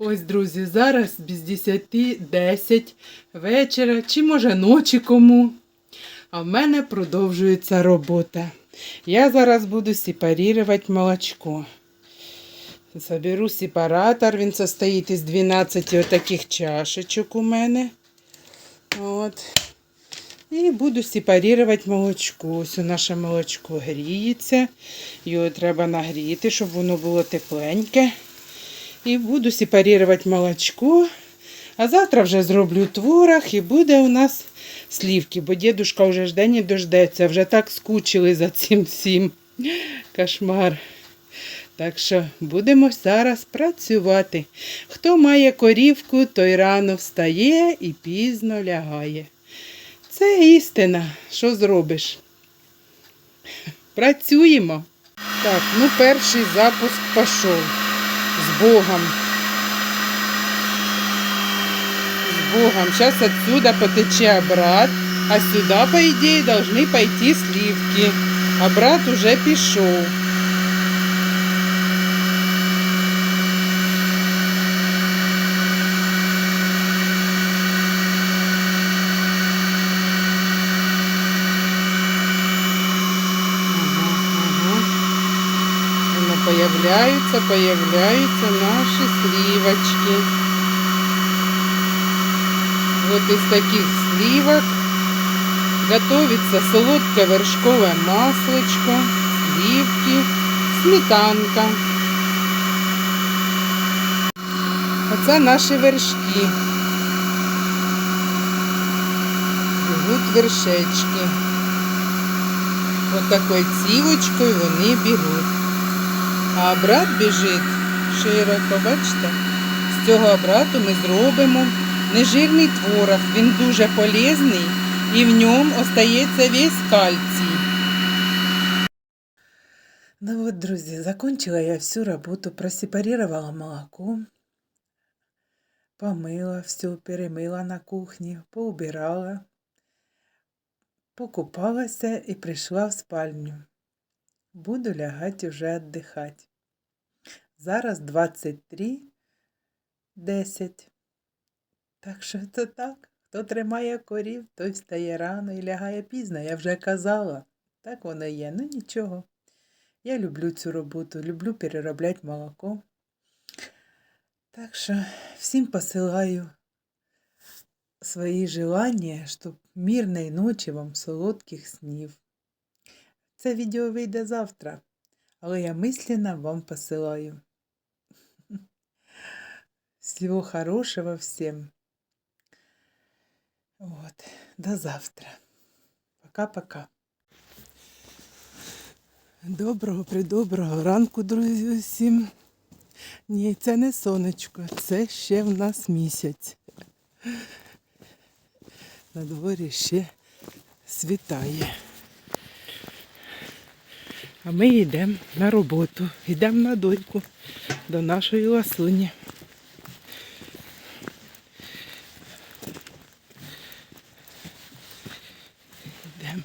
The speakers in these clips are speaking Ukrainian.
Ось, друзі, зараз без 10, 10 вечора, чи може ночі кому. А в мене продовжується робота. Я зараз буду сепарувати молочко. Заберу сепаратор, він состоїть із 12 отаких чашечок у мене. От. І буду сепарувати молочко. Ось наше молочко гріється. Його треба нагріти, щоб воно було тепленьке. І буду сепарувати молочко. А завтра вже зроблю творог і буде у нас слівки, бо дідушка вже жде не дождеться, вже так скучили за цим всім. Кошмар. Так що будемо зараз працювати. Хто має корівку, той рано встає і пізно лягає. Це істина. Що зробиш? Працюємо. Так, ну перший запуск пішов. Богом. С Богом. Сейчас отсюда потече брат, а сюда, по идее, должны пойти сливки. А брат уже пішов. Появляются, появляются наши сливочки. Вот из таких сливок готовится солодкое вершковое маслочко, сливки, сметанка. Оце наші вершки. Бігуть вершечки. Ось такою цівочкою вони бігуть. А обрат біжить широко, бачите? З цього обрату ми зробимо нежирний творог. Він дуже полезний і в ньому остається весь кальцій. Ну вот, друзья, закончила я всю работу, просепарировала молоко, помыла все, перемыла на кухне, поубирала, покупалась и пришла в спальню. Буду лягать уже отдыхать. Зараз 23.10. Так що це так. Хто тримає корів, той встає рано і лягає пізно. Я вже казала. Так воно є. Ну нічого. Я люблю цю роботу, люблю переробляти молоко. Так що всім посилаю свої желання, щоб мирної ночі вам солодких снів. Це відео вийде завтра, але я мисленно вам посилаю. Всего хорошего всем. Вот. До завтра. Пока-пока. Доброго придоброго ранку, друзі, усім. Ні, це не сонечко, це ще в нас місяць. На дворі ще світає. А ми йдемо на роботу, йдемо на дойку до нашої ласуні. Йдемо.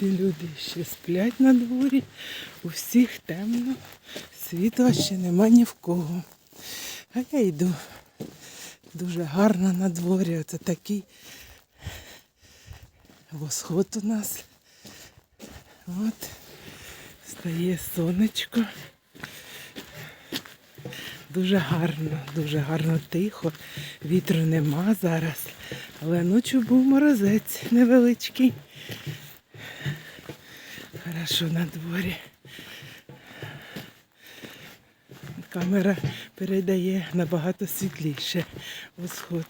Всі люди ще сплять на дворі, у всіх темно, світла ще нема ні в кого. А я йду дуже гарно на дворі. Оце такий восход у нас. От, стає сонечко. Дуже гарно, дуже гарно тихо. Вітру нема зараз. Але ночі був морозець невеличкий. Хорошо на дворі. Камера передає набагато світліше восход.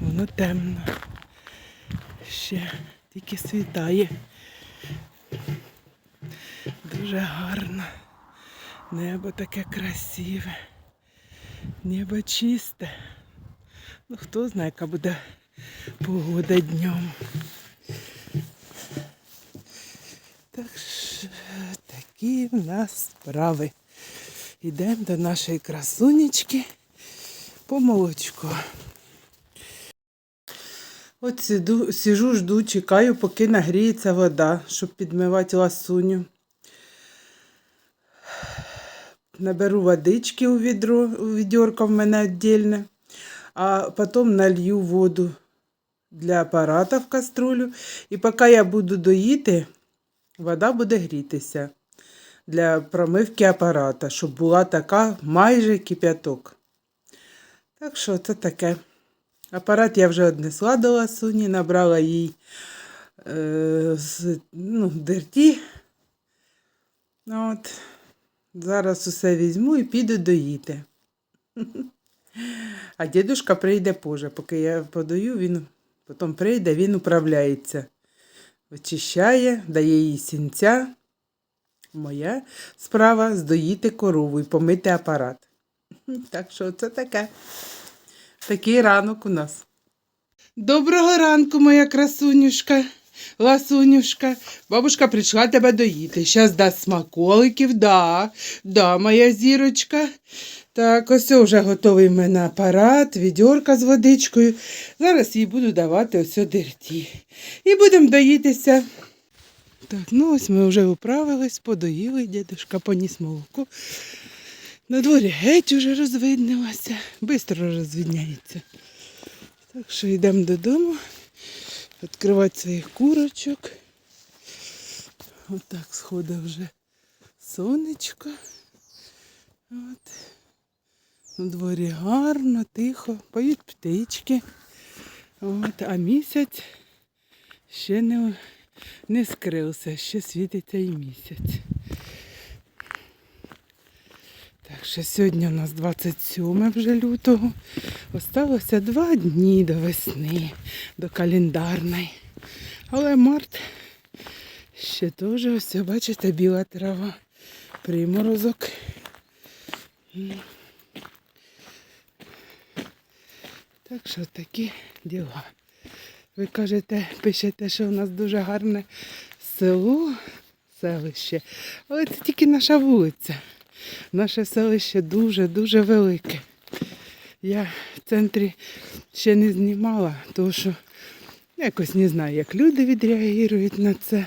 Воно темно. Ще тільки світає. Дуже гарно. Небо таке красиве. Небо чисте. Ну хто знає, яка буде погода днем. Так що такі в нас справи. Йдемо до нашої красунечки по молочку. От сиду, сижу, жду, чекаю, поки нагріється вода, щоб підмивати ласуню. наберу водички у відро, у відерко в мене віддільне, а потім налью воду для апарата в каструлю. І поки я буду доїти, вода буде грітися для промивки апарата, щоб була така майже кип'яток. Так що це таке. Апарат я вже однесла до ласуні, набрала їй е, з, ну, дерті. От. Зараз усе візьму і піду доїти. А дідушка прийде позже, поки я подаю, він потім прийде, він управляється. Вичищає, дає їй сінця. Моя справа здоїти корову і помити апарат. Так що це таке. Такий ранок у нас. Доброго ранку, моя красунюшка, ласунюшка. Бабушка прийшла тебе доїти. Щас дасть смаколиків, да, да, моя зірочка. Так, ось вже готовий в мене апарат, відьорка з водичкою. Зараз їй буду давати ось дерті. І будемо доїтися. Так, ну ось ми вже управились, подоїли, дідушка поніс молоко. На дворі геть уже розвиднилося, швидко розвидняється. Так що йдемо додому, відкривати своїх курочок. Отак сходить вже сонечко. От. На дворі гарно, тихо, поють птички. От. А місяць ще не, не скрився, ще світиться і місяць. Так що сьогодні у нас 27 вже лютого. Осталося два дні до весни, до календарної. Але март ще теж ось, бачите, біла трава, приморозок. Так що такі діла. Ви кажете, пишете, що у нас дуже гарне село, селище, але це тільки наша вулиця. Наше селище дуже-дуже велике. Я в центрі ще не знімала, тому що якось не знаю, як люди відреагують на це.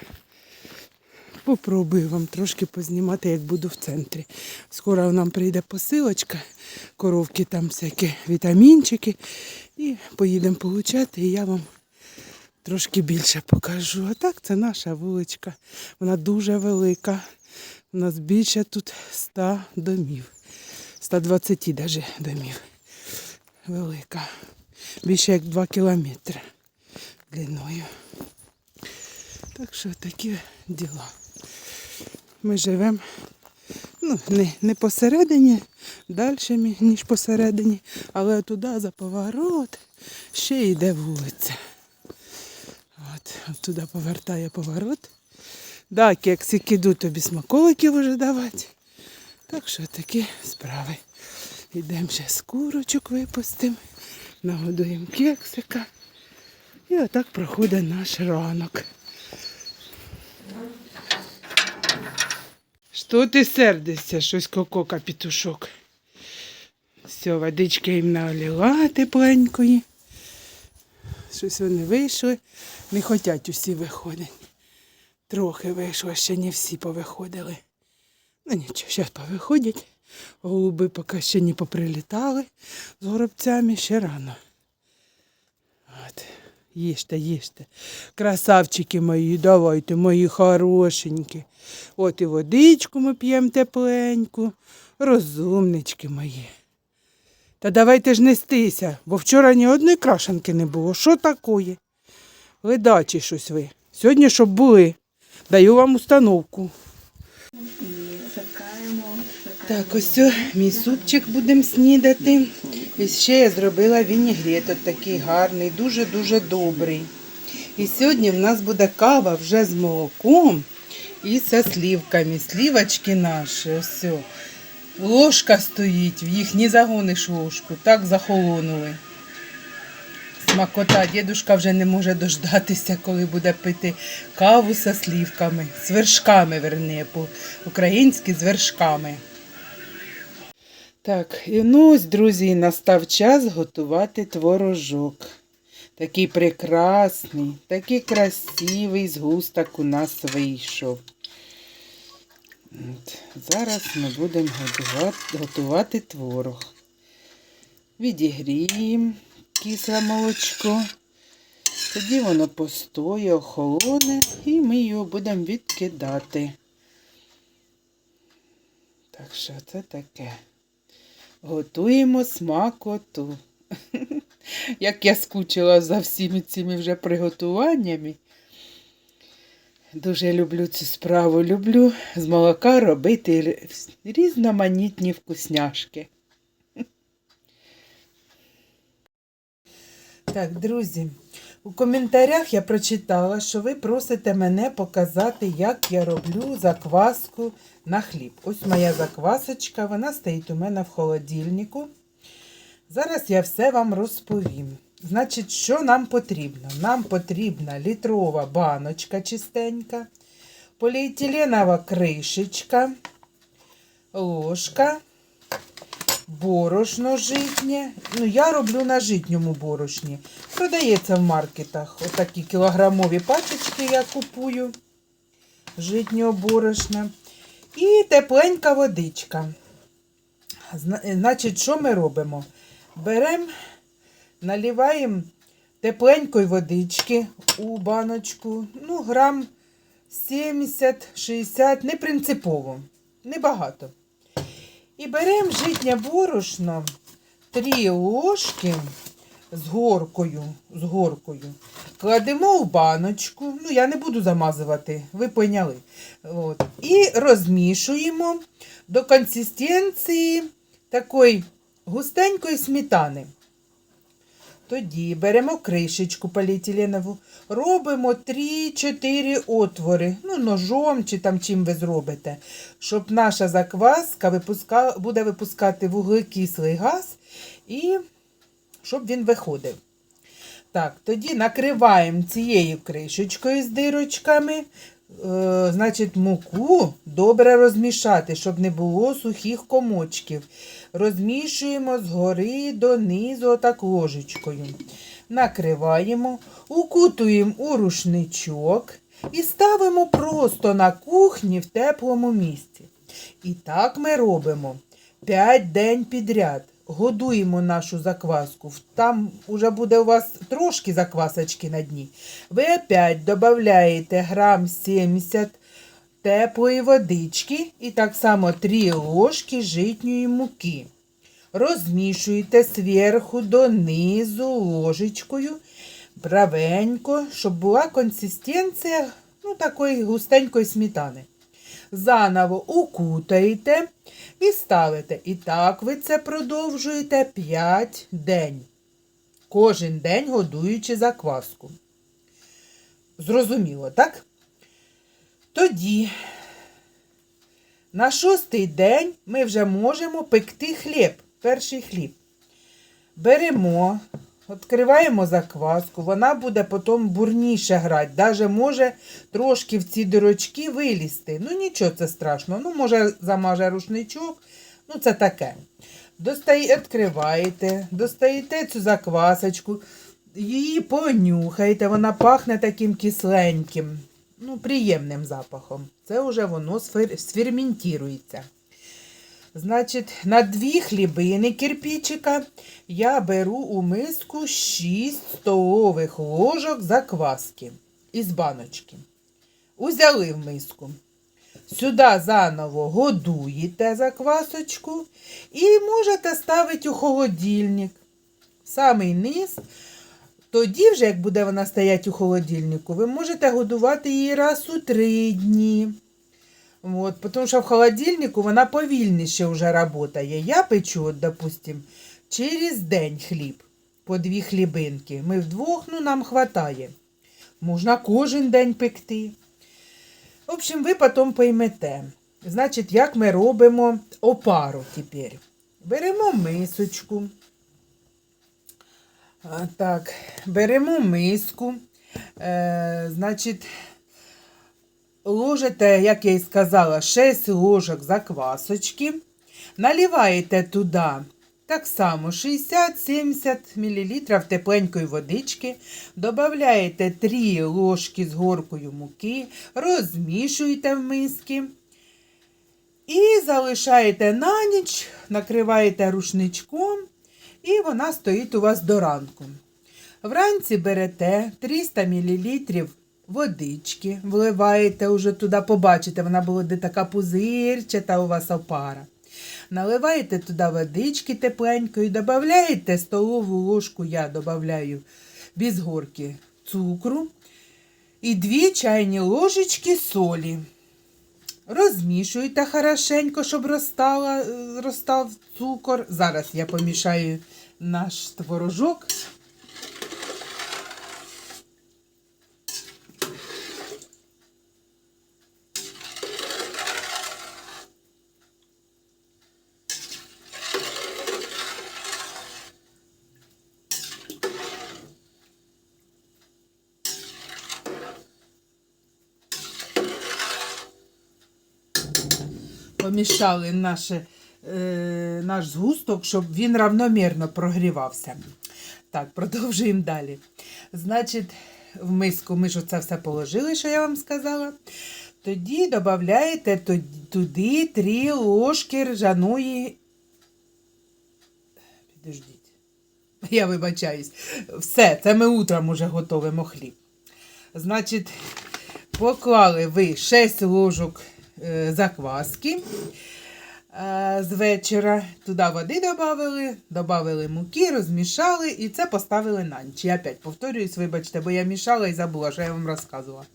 Попробую вам трошки познімати, як буду в центрі. Скоро нам прийде посилочка, коровки там всякі вітамінчики. І поїдемо получати, і я вам трошки більше покажу. А так це наша вуличка. Вона дуже велика. У нас більше тут 100 домів. 120 навіть домів. Велика. Більше як 2 кілометри длиною. Так що такі діла. Ми живемо ну, не, не посередині, далі, ніж посередині, але туди за поворот ще йде вулиця. От, туди повертає поворот. Да, кексик іду тобі смаколиків уже давати. Так що такі справи. Йдемо ще з курочок випустимо, нагодуємо кексика. І отак проходить наш ранок. Що ти сердишся, щось кокока петушок? Все, водички їм налила тепленької. Щось вони вийшли. Не хочуть усі виходити. Трохи вийшло, ще не всі повиходили. Ну нічого, зараз повиходять. Голуби поки ще не поприлітали з горобцями ще рано. От. Їжте, їжте. Красавчики мої, давайте, мої хорошенькі. От і водичку ми п'ємо тепленьку. Розумнички мої. Та давайте ж нестися, бо вчора ні одної крашенки не було. Що такое? Ледачі щось ви. Сьогодні щоб були. Даю вам установку. Так, ось мій супчик будемо снідати. І ще я зробила вінігрет, от такий гарний, дуже-дуже добрий. І сьогодні в нас буде кава вже з молоком і зі слівками. Слівочки наші, ось. Ложка стоїть, в їх не загониш ложку, так захолонули. Смакота, дідушка вже не може дождатися, коли буде пити каву зі слівками, з вершками, верне, по-українськи з вершками. Так, і ну ось, друзі, настав час готувати творожок. Такий прекрасний, такий красивий згусток у нас вийшов. От, Зараз ми будемо готувати, творог. Відігріємо кисле молочко. Тоді воно постоє, охолоне, і ми його будемо відкидати. Так що це таке. Готуємо смакоту. Як я скучила за всіми цими вже приготуваннями. Дуже люблю цю справу. Люблю з молока робити різноманітні вкусняшки. Так, друзі, у коментарях я прочитала, що ви просите мене показати, як я роблю закваску на хліб. Ось моя заквасочка, вона стоїть у мене в холодильнику. Зараз я все вам розповім. Значить, що нам потрібно? Нам потрібна літрова баночка чистенька, поліетиленова кришечка, ложка, борошно житнє. Ну, я роблю на житньому борошні. Продається в маркетах. Отакі кілограмові пачечки я купую житнього борошна. І тепленька водичка. Значить, що ми робимо? Беремо, наливаємо тепленької водички у баночку, ну, грам 70-60, не принципово, небагато. І беремо житнє борошно, 3 ложки з горкою, з горкою. Кладемо в баночку, ну я не буду замазувати, ви поняли. От. І розмішуємо до консистенції такої густенької сметани. Тоді беремо кришечку поліетиленову, робимо 3-4 отвори, ну, ножом чи там чим ви зробите, щоб наша закваска випуска, буде випускати вуглекислий газ і щоб він виходив. Так, тоді накриваємо цією кришечкою з дирочками. Е, значить, муку добре розмішати, щоб не було сухих комочків. Розмішуємо згори донизу отак ложечкою. Накриваємо, укутуємо у рушничок і ставимо просто на кухні в теплому місці. І так ми робимо 5 день підряд. Годуємо нашу закваску. Там вже буде у вас трошки заквасочки на дні. Ви опять додаєте грам 70 теплої водички і так само 3 ложки житньої муки. Розмішуєте зверху донизу ложечкою правенько, щоб була консистенція ну, такої густенької сметани. Заново укутаєте і ставите. І так ви це продовжуєте 5 день. Кожен день годуючи закваску. Зрозуміло, так? Тоді на шостий день ми вже можемо пекти хліб, перший хліб. Беремо, відкриваємо закваску, вона буде потім бурніше грати. Даже може трошки в ці дирочки вилізти. Ну нічого це страшного. Ну, може, замаже рушничок. Ну, це таке. Відкриваєте, достаєте цю заквасочку, її понюхаєте, вона пахне таким кисленьким, ну, приємним запахом. Це вже воно сфер- сферментується. Значить, на дві хлібини кирпичика я беру у миску 6 столових ложок закваски із баночки. Узяли в миску. Сюди заново годуєте заквасочку і можете ставити у холодильник. Самий низ. Тоді вже, як буде вона стояти у холодильнику, ви можете годувати її раз у три дні. От, тому що в холодильнику вона повільніше вже працює. Я печу, от, допустим, через день хліб по дві хлібинки. Ми вдвох, ну, нам вистачає. Можна кожен день пекти. В общем, ви потім поймете. Значить, як ми робимо опару тепер. Беремо мисочку. Так, беремо миску. Е, значить, ложите, як я і сказала, 6 ложок заквасочки. Наливаєте туди так само 60-70 мл тепленької водички, додаєте 3 ложки з горкою муки, розмішуєте в миски І залишаєте на ніч, накриваєте рушничком, і вона стоїть у вас до ранку. Вранці берете 300 мл водички, вливаєте уже туди, побачите, вона буде така пузирчата у вас опара. Наливаєте туди водички тепленької, додаєте столову ложку, я додаю без горки цукру і 2 чайні ложечки солі. Розмішуйте хорошенько, щоб розстала, е, розстав цукор. Зараз я помішаю наш творожок. Помішали наше, е, наш згусток, щоб він равномірно прогрівався. Так, продовжуємо далі. Значить, в миску ми ж оце все положили, що я вам сказала. Тоді додаєте туди 3 ложки ржаної. Підождіть. Я вибачаюсь. Все, це ми утром уже готовимо хліб. Значить, поклали ви 6 ложок закваски е, з вечора. Туди води додали, додали муки, розмішали і це поставили на ніч. Я опять повторююсь, вибачте, бо я мішала і забула, що я вам розказувала.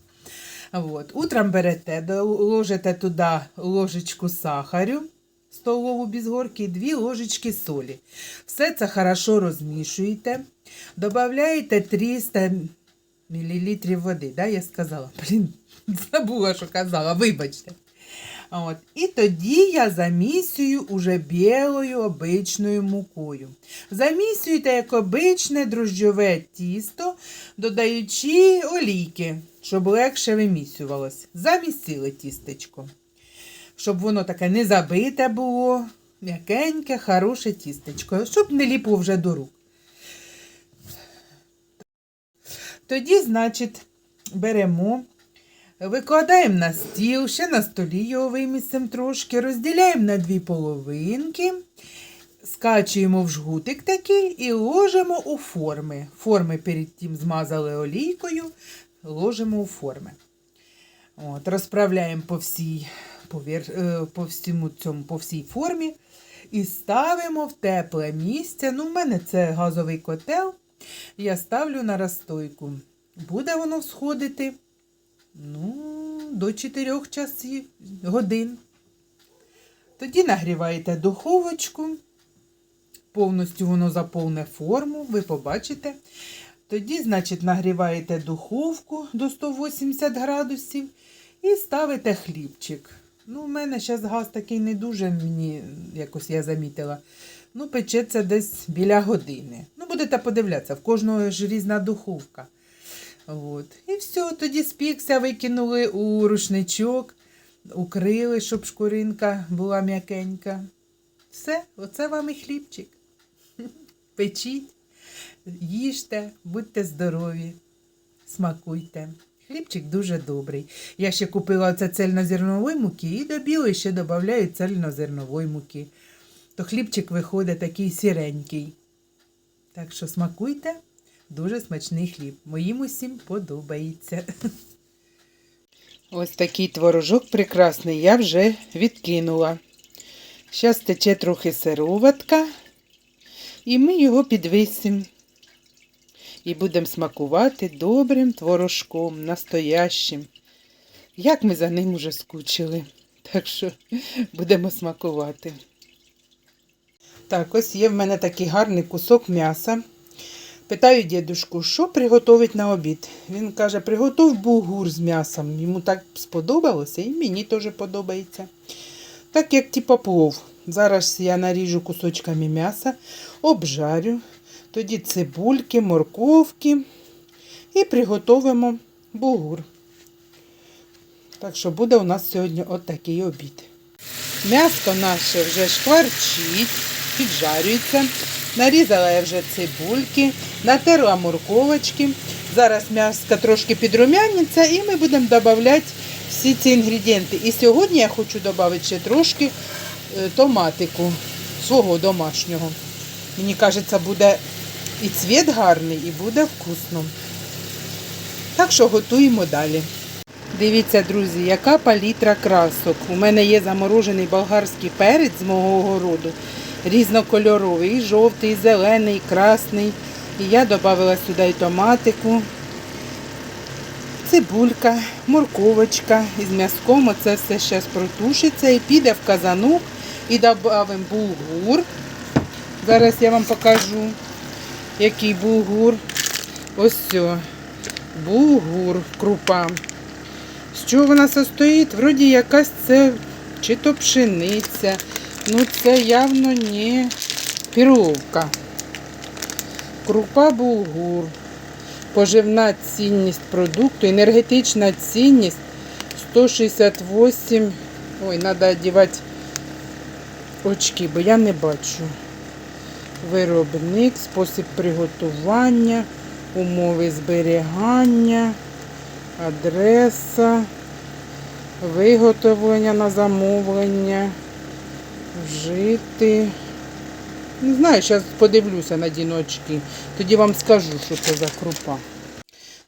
От. Утром берете, ложите туди ложечку сахарю, столову без горки, дві ложечки солі. Все це хорошо розмішуєте. Додаєте 300 мл води, да, я сказала. Блін, забула, що казала, вибачте. От. І тоді я замісюю уже білою обичною мукою. Замісюєте як обичне дрожджове тісто, додаючи олійки, щоб легше вимісювалось. Замісили тістечко. Щоб воно таке не забите було, м'якеньке, хороше тістечко, щоб не ліпло вже до рук. Тоді, значить, беремо, викладаємо на стіл, ще на столі його вимісимо трошки, розділяємо на дві половинки, скачуємо в жгутик такий і ложимо у форми. Форми перед тим змазали олійкою, ложимо у форми. От, розправляємо по всій, повір, е, по всьому цьому, по всій формі і ставимо в тепле місце. Ну, в мене це газовий котел. Я ставлю на розстойку. Буде воно сходити ну, до 4 часів годин. Тоді нагріваєте духовочку, повністю воно заповне форму, ви побачите. Тоді, значить, нагріваєте духовку до 180 градусів і ставите хлібчик. Ну, у мене зараз газ такий не дуже мені, якось я замітила. Ну, печеться десь біля години. Ну, будете подивлятися, в кожного ж різна духовка. От. І все, тоді спікся, викинули у рушничок, укрили, щоб шкуринка була м'якенька. Все, оце вам і хлібчик. Печіть, їжте, будьте здорові, смакуйте. Хлібчик дуже добрий. Я ще купила оце цельнозернової муки і до білої ще додаю цельнозернової муки. То хлібчик виходить такий сіренький. Так що смакуйте, дуже смачний хліб. Моїм усім подобається. Ось такий творожок прекрасний я вже відкинула. Зараз тече трохи сироватка, і ми його підвисимо. І будемо смакувати добрим творожком, настоящим. Як ми за ним уже скучили. Так що будемо смакувати. Так, ось є в мене такий гарний кусок м'яса. Питаю дідушку, що приготувати на обід. Він каже, приготуй бугур з м'ясом. Йому так сподобалося і мені теж подобається. Так як типа плов. Зараз я наріжу кусочками м'яса, обжарю, тоді цибульки, морковки і приготуємо бугур. Так що буде у нас сьогодні отакий обід. М'ясо наше вже шкварчить, піджарюється. Нарізала я вже цибульки, натерла морковочки. Зараз м'ясо трошки підрумяниться і ми будемо додавати всі ці інгредієнти. І сьогодні я хочу додати ще трошки е, томатику свого домашнього. Мені кажеться, буде і цвіт гарний, і буде вкусно. Так що готуємо далі. Дивіться, друзі, яка палітра красок. У мене є заморожений болгарський перець з мого городу, різнокольоровий, і жовтий, і зелений, і красний. І я додала сюди і томатику, цибулька, морковочка із м'язком. Оце все зараз протушиться і піде в казанок. І додамо булгур. Зараз я вам покажу, який булгур. Ось все. Булгур, крупа. З чого вона состоїть? Вроді якась це чи то пшениця. Ну це явно не піровка. Крупа булгур. Поживна цінність продукту, енергетична цінність 168. Ой, треба одягати очки, бо я не бачу. Виробник, спосіб приготування, умови зберігання, адреса, виготовлення на замовлення, вжити. Не знаю, зараз подивлюся на діночки. Тоді вам скажу, що це за крупа.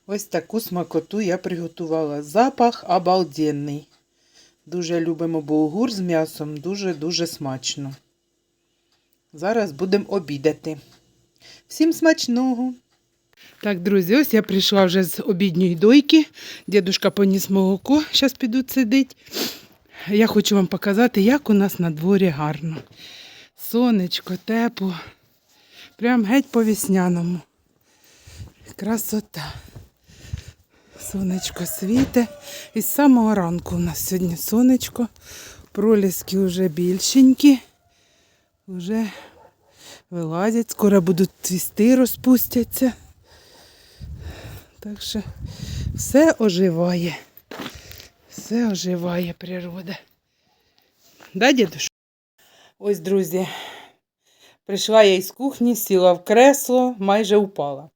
Ось таку смакоту я приготувала. Запах обалденний. Дуже любимо булгур з м'ясом, дуже-дуже смачно. Зараз будемо обідати. Всім смачного! Так, друзі, ось я прийшла вже з обідньої дойки. Дідушка поніс молоко, зараз підуть сидить. Я хочу вам показати, як у нас на дворі гарно. Сонечко, тепло. Прям геть по весняному. Красота. Сонечко світе. І з самого ранку у нас сьогодні сонечко. Проліски вже більшенькі. Вже вилазять, скоро будуть цвісти, розпустяться. Так що все оживає. Все оживає природа. Да, дідуш? Ось, друзі, прийшла я із кухні, сіла в кресло, майже упала.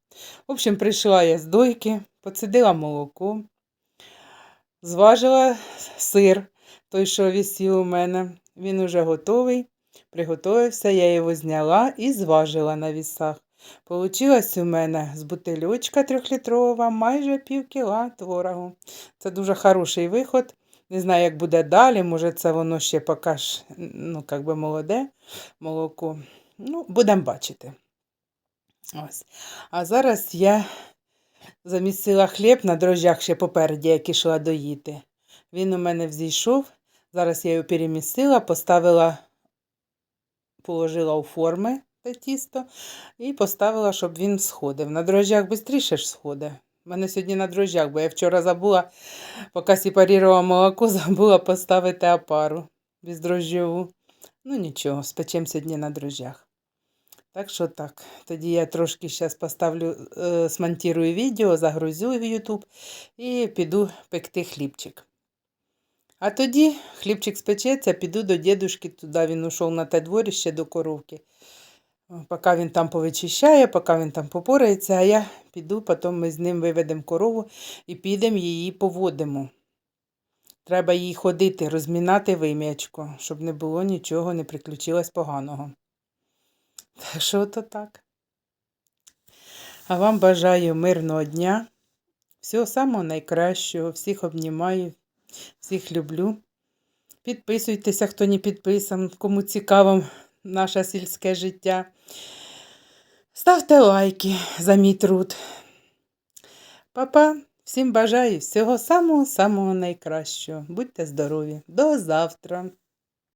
В общем, прийшла я з дойки, поцідила молоко, зважила сир, той, що висів у мене. Він уже готовий, приготовився, я його зняла і зважила на вісах. Получилось у мене з бутильочка трьохлітрова майже пів кіла творогу. Це дуже хороший виход. Не знаю, як буде далі, може це воно ще поки ж, ну, як би молоде молоко. Ну, будемо бачити. Ось. А зараз я замісила хліб на дрожжах ще попереді, як ішла доїти. Він у мене взійшов. Зараз я його перемістила, поставила, положила у форми те тісто і поставила, щоб він сходив. На дрожжах швидше ж сходить. У мене сьогодні на дрожжах, бо я вчора забула, поки сепарувала молоко, забула поставити опару бездрожжову. Ну нічого, спечемо сьогодні на дрожжах. Так що так. Тоді я трошки зараз поставлю, е, смонтирую відео, загрузю в YouTube і піду пекти хлібчик. А тоді хлібчик спечеться, піду до дідушки, туди він ушов на те дворище до коровки. Поки він там повичищає, поки він там попорається, а я піду, потім ми з ним виведемо корову і підемо її поводимо. Треба їй ходити, розмінати вим'ячко, щоб не було нічого, не приключилось поганого. Так що то так. А вам бажаю мирного дня, всього самого найкращого, всіх обнімаю, всіх люблю. Підписуйтеся, хто не підписан, кому цікаво наше сільське життя. Ставте лайки за мій труд. Папа, всім бажаю всього самого-самого найкращого. Будьте здорові. До завтра!